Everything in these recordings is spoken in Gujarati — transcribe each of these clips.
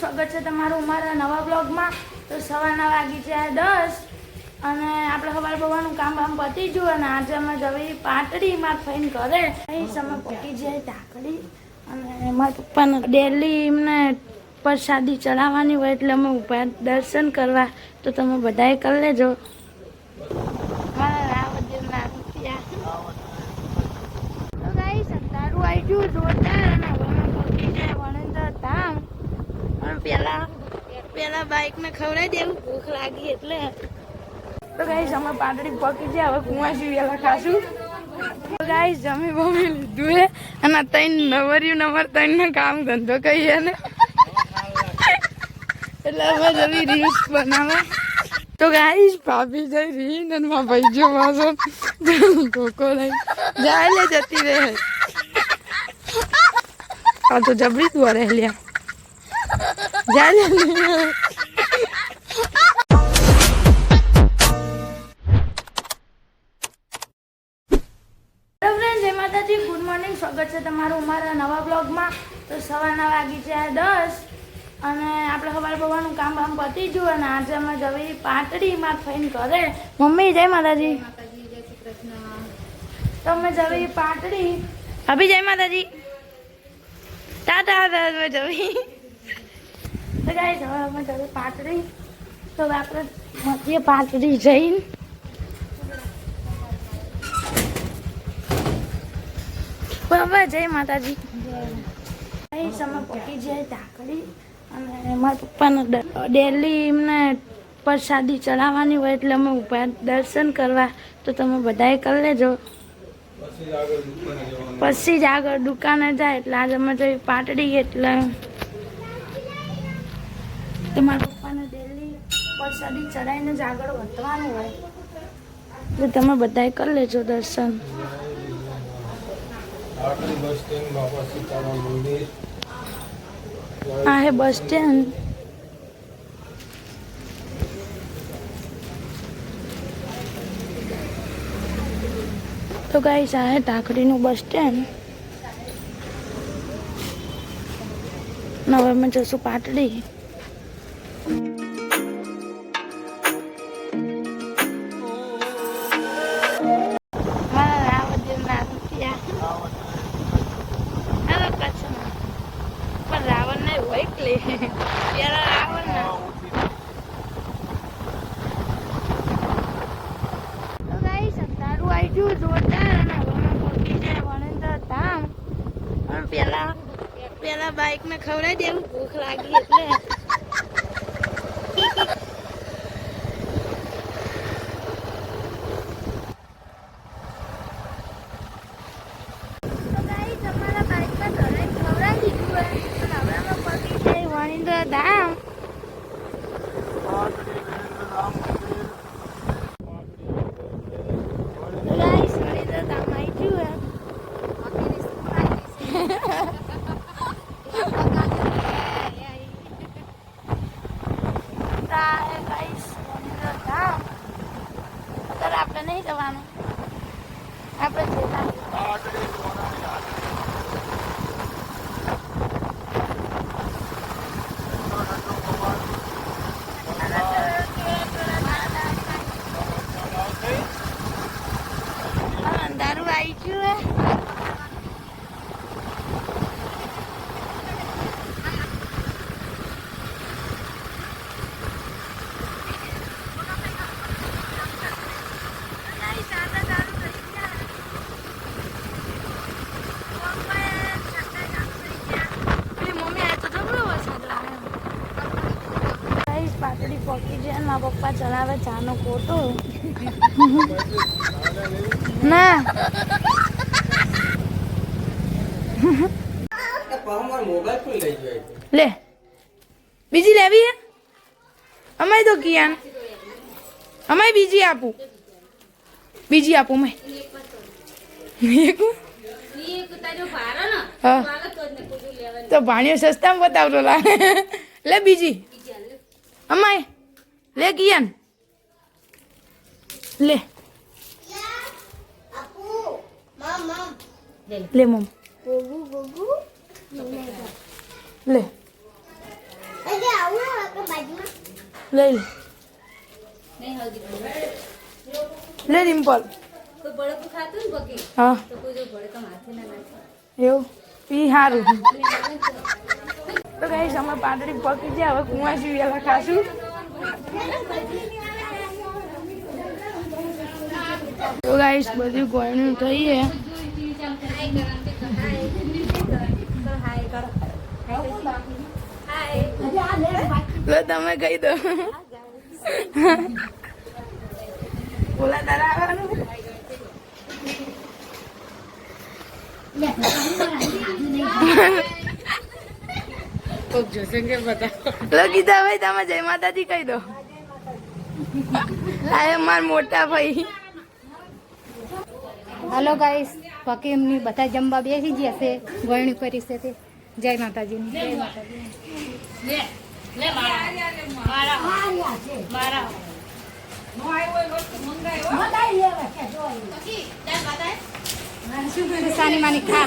સ્વાગત છે તમારું અમારા નવા બ્લોગમાં. તો સવારના વાગી છે દસ અને આપણે સવાર બવાનું કામ બામ પતી ગયું અને આજે અમે જવી પાટડીમાં થઈને ઘરે. સમય પતી જાય ઢાકડી અને મારા પપ્પાને ડેલી એમને પ્રસાદી ચડાવવાની હોય એટલે અમે ઊભા દર્શન કરવા. તો તમે બધાએ કરી લેજો. મારા રાવદેવના રૂપિયા. આવી ગયું જોરદાર અને હવે અમે પહોંચી જાય વણંદર ધામ પણ પેલા પેલા બાઇક ને ખવડાવી દેવું. ભૂખ લાગી એટલે. તો ગાઈસ અમે પાટડી પકી જાય હવે કુંવાસી વેલા ખાશું. તો ગાઈસ જમી બમી લીધું હે. અને ત્રણ નવર્યું નંબર ત્રણ કામ ધંધો કહીએ ને. એટલે અમે જમી રીલ્સ બનાવવા. તો ગાઈસ ભાભી જઈ રહી ને મારા ભાઈ જો માસો. કોકો લઈ. જાય લે જતી રહે. આ તો જબરી રહે લ્યા જય માતાજી. ગુડ મોર્નિંગ સ્વાગત છે તમારું અમારા નવા બ્લોગમાં તો સવારના વાગી છે દસ અને આપણે સવાર બવાનું કામ બામ પતી જુ અને આજે અમે જવી પાટડીમાં થઈને ઘરે. મમ્મી જય માતાજી. તો અમે જવી પાટડી? અભી જય માતાજી. ટાટા અમે જવી તો હવે અમે હવે આપણે પાટડી જઈને બાબા જય માતાજી. સમય પકી જાય ઢાકડી. અને મારા પપ્પાને ડેલી એમને પ્રસાદી ચડાવવાની હોય એટલે અમે ઊભા દર્શન કરવા, તો તમે બધાએ કરી લેજો. પછી જ આગળ દુકાને જાય એટલે આજે અમે જઈ પાટડી એટલે તો મારા પપ્પાને ડેલી પ્રસાદી ચડાવીને જ આગળ વધવાનું હોય. તો તમે બધાએ કરી લેજો દર્શન. આ હે બસ સ્ટેન્ડ. તો ગાઈસ આ હે ટાકડીનું બસ સ્ટેન્ડ. હવે અમે જશું પાટડી? જોરદાર અને વણંદર ધામ પણ પેલા પેલા બાઇક ને ખવડાવી દેવું ભૂખ લાગી એટલે તો ગાઈસ અમારા બાઇકમાં ઘરે ખવડાવી દીધું હોય પણ હવે અમે પહોંચી જાય વણંદર ધામ ગાઈસ વણંદર ધામ આવી ગયું ગાઈસ વણંદર ધામ અત્યારે આપણે નહીં જવાનું આપણે જતા અંધારું આવી ગયું હે પેલી મમ્મી આ તો જબરો વરસાદ આવ્યો ગાઈસ પાટડી પહોંચી છે અને મારા પપ્પા ચલાવે ચાનો કોટો. ના. લે. બીજી લેવી હે? અમાય તો કિયાન. અમાય બીજી આપું. બીજી આપું મેં એક તો ભાણિયો સસ્તામાં બતાવતો લા લે બીજી. અમાય. લે કિયાન લે. લે, મમ. લે. લઈ લે. લે બકી હા. એવું? ઈ સારું તો ગાઈસ અમે પાંદડી પકી છે હવે કુંવાસી વેલા ખાશું. તો ગાઈસ બધું ગોયણું થઈએ. તો તમે કહી દો. બોલા તારા આવવાનું? ભાઈ તમે જય માતાજી કહી દો. આ માર મોટા ભાઈ. હાલો ગાઈસ પકી એમની બધા જમવા બેસી ગયા છે ગળણી કરી છે તે. જય માતાજીની જય માતાજી સાની માની ખા.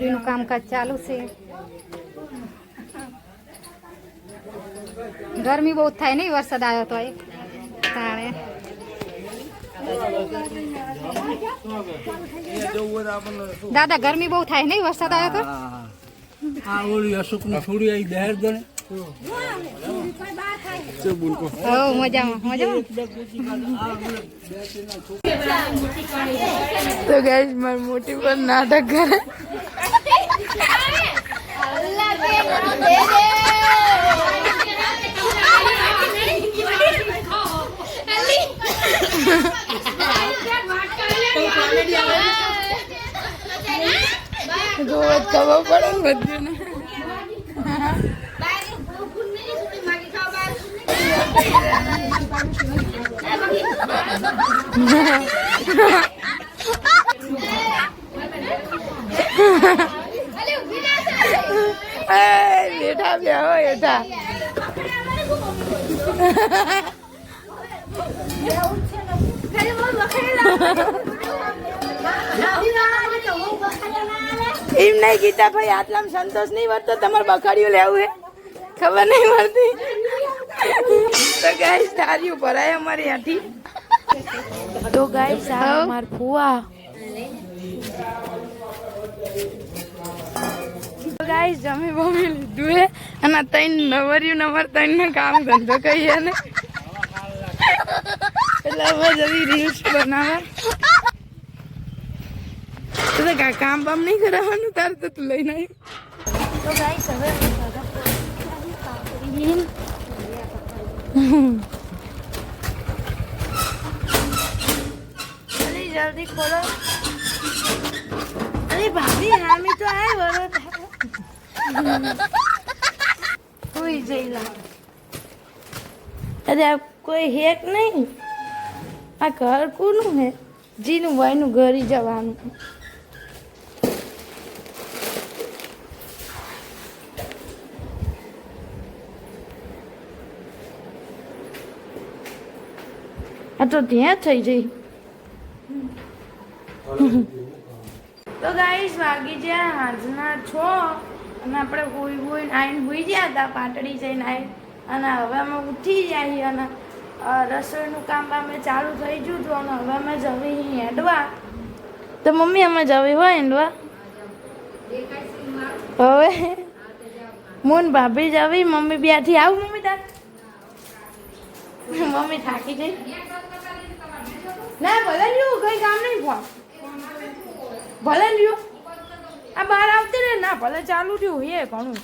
પૂરીનું કામકાજ ચાલુ છે. ગરમી બહુ થાય નહીં, વરસાદ આવ્યો તો એ તાણે. દાદા, ગરમી બહુ થાય નહીં, વરસાદ આવ્યો તો? આ અશોકની છોડી આવી બહાર ગણે. હો મજામાં મજામાં. તો ગાઈસ માર મોટી પર નાટક કરે. રોજ ખબર પડે બધું બેઠા એમ નહીં ગીતા ભાઈ આટલામાં સંતોષ નહીં મળતો તમારે બખાડીઓ લેવું હે ખબર નહીં મળતી. તો ગાઈસ તારી આય અમારી આથી તો ગાઈસ આ અમાર ફુવા. ગાઈસ જમી બમી લીધું હે. અને ત્રણ નવરિયું નંબર ત્રણ ને કામ ધંધો કહીએ ને. એટલે હવે જલ્દી રીલ્સ બનાવવા. તો તો કા- કામ બામ નહીં કરાવવાનું તાર તો તું લઈને આવ્યું તો ગાઈસ હવે અરે જલ્દી ખોલો. અરે ભાભી, હામી તો આય વરો કોઈ જઈલા. અરે, આ કોઈ હેક નહીં. આ ઘર કોનું હે? જીનું વાયનું ઘરી જવાનું. આ તો ત્યાં થઈ જઈ. તો ગાઈશ વાગી જ્યાં હાજના છો અને આપણે હોઈ હોઈ આઈને હોઈ ગયા હતા, પાટડી જઈને આવી અને હવે અમે ઉઠી જઈએ અને રસોઈનું કામ અમે ચાલુ થઈ ગયું હતું અને હવે અમે જવી અહીં હેડવા. તો મમ્મી, અમે જવી હોય હેડવા? હવે? મોન ભાભી જવી, મમ્મી બ્યાંથી આવું, મમ્મી તાર? મમ્મી થાકી જઈ? ના ભલે રહ્યું કઈ કામ નહીં ફોન ભલે રહ્યું આ બહાર આવતી રહે ના ભલે ચાલુ થયું એ ઘણું.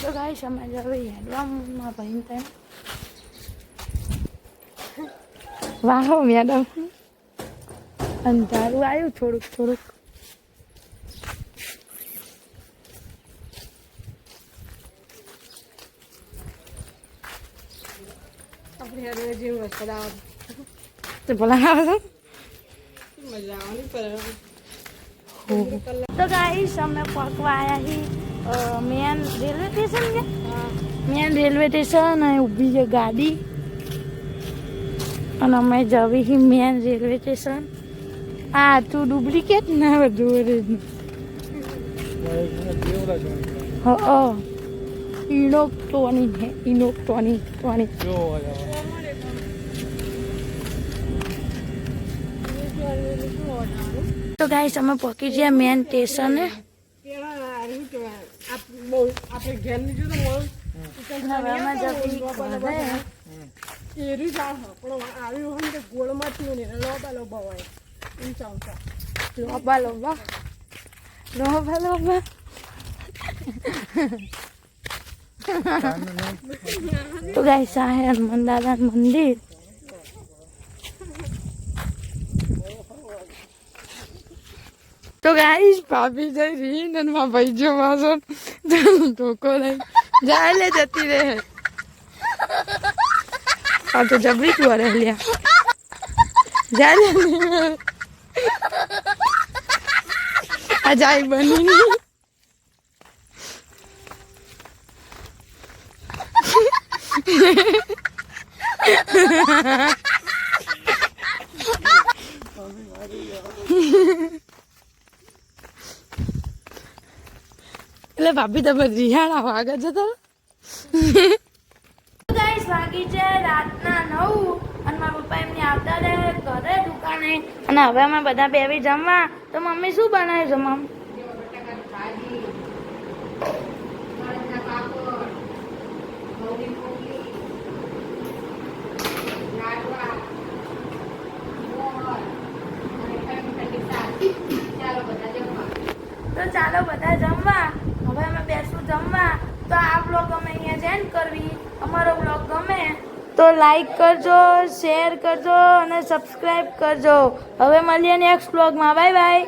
તો ગાય સમાજ હવે એડવામાં ભાઈ તેમ વાહો, મેડમ. અંધારું આવ્યું થોડુંક થોડુંક. તે ભલા આવે તો ગાઈસ અમે પકવા આવ્યા હી મેન રેલવે સ્ટેશન છે મેન રેલવે સ્ટેશન અહીં ઊભી છે ગાડી અને અમે જવી હી મેન રેલવે સ્ટેશન આ તું ડુપ્લિકેટ ના બધું હા ઇનોક ટોની છે ઇનોક ટોની ટોની તો ગાઈસ અમે પહોંચી ગયા મેન સ્ટેશને લોબા લોબા લોબા લોબા તો ગાઈસ આ હે હનુમાન દાદા મંદિર. તો ગાઈશ, ભાભી જઈ રહી ને મારા ભાઈ જો માસો ધોકો લઈ. જાય લે, જતી રહે. આ તો જબરી તું અરે લ્યા. જાય લે. આ જાય બની એટલે ભાભી, તમે રિહાણા વાગે જતો ગાઈસ, વાગી છે રાતના નવ અને મારા પપ્પા એમની આવતા રહે ઘરે દુકાને. અને હવે અમે બધા બેવી જમવા. તો મમ્મી શું બનાવે મમ? તો ચાલો બધા જમવા. હવે અમે બેસું જમવા, તો આ બ્લોગ અમે અહીંયા જેન કરવી. અમારો બ્લોગ ગમે તો લાઈક કરજો શેર કરજો અને સબસ્ક્રાઈબ કરજો. હવે મળીએ નેક્સ્ટ બ્લોગમાં બાય બાય